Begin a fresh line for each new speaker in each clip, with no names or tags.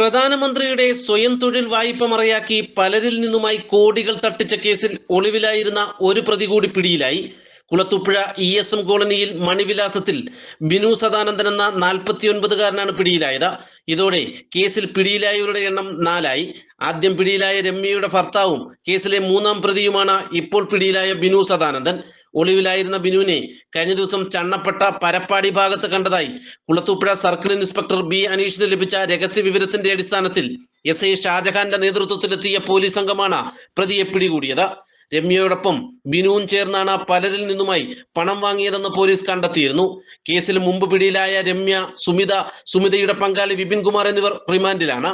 പ്രധാനമന്ത്രിയുടെ സ്വയം തൊഴിൽ വായ്പ മറയാക്കി പലരിൽ നിന്നുമായി കോടികൾ തട്ടിച്ച കേസിൽ ഒളിവിലായിരുന്ന ഒരു പ്രതി കൂടി പിടിയിലായി. കുളത്തുപ്പുഴ ഇ എസ് എം കോളനിയിൽ മണിവിലാസത്തിൽ ബിനു സദാനന്ദൻ എന്ന നാൽപ്പത്തിയൊൻപതുകാരനാണ് പിടിയിലായത്. ഇതോടെ കേസിൽ പിടിയിലായവരുടെ എണ്ണം നാലായി. ആദ്യം പിടിയിലായ രമ്യയുടെ ഭർത്താവും കേസിലെ മൂന്നാം പ്രതിയുമാണ് ഇപ്പോൾ പിടിയിലായ ബിനു സദാനന്ദൻ. ഒളിവിലായിരുന്ന ബിനുവിനെ കഴിഞ്ഞ ദിവസം ചണ്ണപ്പെട്ട പരപ്പാടി ഭാഗത്ത് കണ്ടതായി കുളത്തൂപ്പുഴ സർക്കിൾ ഇൻസ്പെക്ടർ ബി അനീഷിന് ലഭിച്ച രഹസ്യ വിവരത്തിന്റെ അടിസ്ഥാനത്തിൽ എസ് ഐ ഷാജഹാന്റെ നേതൃത്വത്തിലെത്തിയ പോലീസ് സംഘമാണ് പ്രതിയെ പിടികൂടിയത്. രമ്യയോടൊപ്പം ബിനുവും ചേർന്നാണ് പലരിൽ നിന്നുമായി പണം വാങ്ങിയതെന്ന് പോലീസ് കണ്ടെത്തിയിരുന്നു. കേസിൽ മുമ്പ് പിടിയിലായ രമ്യ സുമിത സുമിതയുടെ പങ്കാളി വിപിൻ കുമാർ എന്നിവർ റിമാൻഡിലാണ്.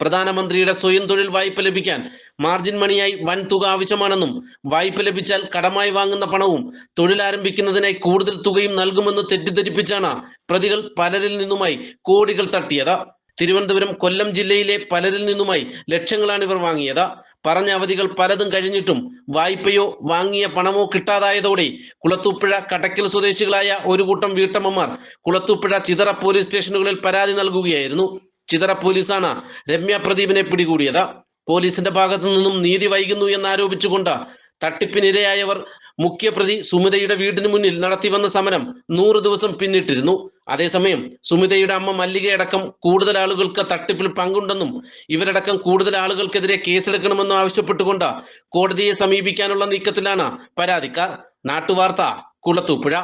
പ്രധാനമന്ത്രിയുടെ സ്വയം തൊഴിൽ വായ്പ ലഭിക്കാൻ മാർജിൻ മണിയായി വൻ തുക ആവശ്യമാണെന്നും വായ്പ ലഭിച്ചാൽ കടമായി വാങ്ങുന്ന പണവും തൊഴിൽ ആരംഭിക്കുന്നതിനായി കൂടുതൽ തുകയും നൽകുമെന്ന് തെറ്റിദ്ധരിപ്പിച്ചാണ് പ്രതികൾ പലരിൽ നിന്നുമായി കോടികൾ തട്ടിയത്. തിരുവനന്തപുരം കൊല്ലം ജില്ലയിലെ പലരിൽ നിന്നുമായി ലക്ഷങ്ങളാണ് ഇവർ വാങ്ങിയത്. പറഞ്ഞ അവധികൾ പലതും കഴിഞ്ഞിട്ടും വായ്പയോ വാങ്ങിയ പണമോ കിട്ടാതായതോടെ കുളത്തൂപ്പുഴ കടക്കൽ സ്വദേശികളായ ഒരു കൂട്ടം വീട്ടമ്മമാർ കുളത്തൂപ്പുഴ ചിതറ പോലീസ് സ്റ്റേഷനുകളിൽ പരാതി നൽകുകയായിരുന്നു. ചിതറ പോലീസാണ് രമ്യ പ്രദീപിനെ പിടികൂടിയത്. പോലീസിന്റെ ഭാഗത്തു നിന്നും നീതി വൈകുന്നു എന്നാരോപിച്ചുകൊണ്ട് തട്ടിപ്പിനിരയായവർ മുഖ്യപ്രതി സുമിതയുടെ വീടിന് മുന്നിൽ നടത്തിവന്ന സമരം നൂറ് ദിവസം പിന്നിട്ടിരുന്നു. അതേസമയം സുമിതയുടെ അമ്മ മല്ലികയടക്കം കൂടുതൽ ആളുകൾക്ക് തട്ടിപ്പിൽ പങ്കുണ്ടെന്നും ഇവരടക്കം കൂടുതൽ ആളുകൾക്കെതിരെ കേസെടുക്കണമെന്നും ആവശ്യപ്പെട്ടുകൊണ്ട് കോടതിയെ സമീപിക്കാനുള്ള നീക്കത്തിലാണ് പരാതിക്കാർ. നാട്ടുവാർത്ത കുളത്തൂപ്പുഴ.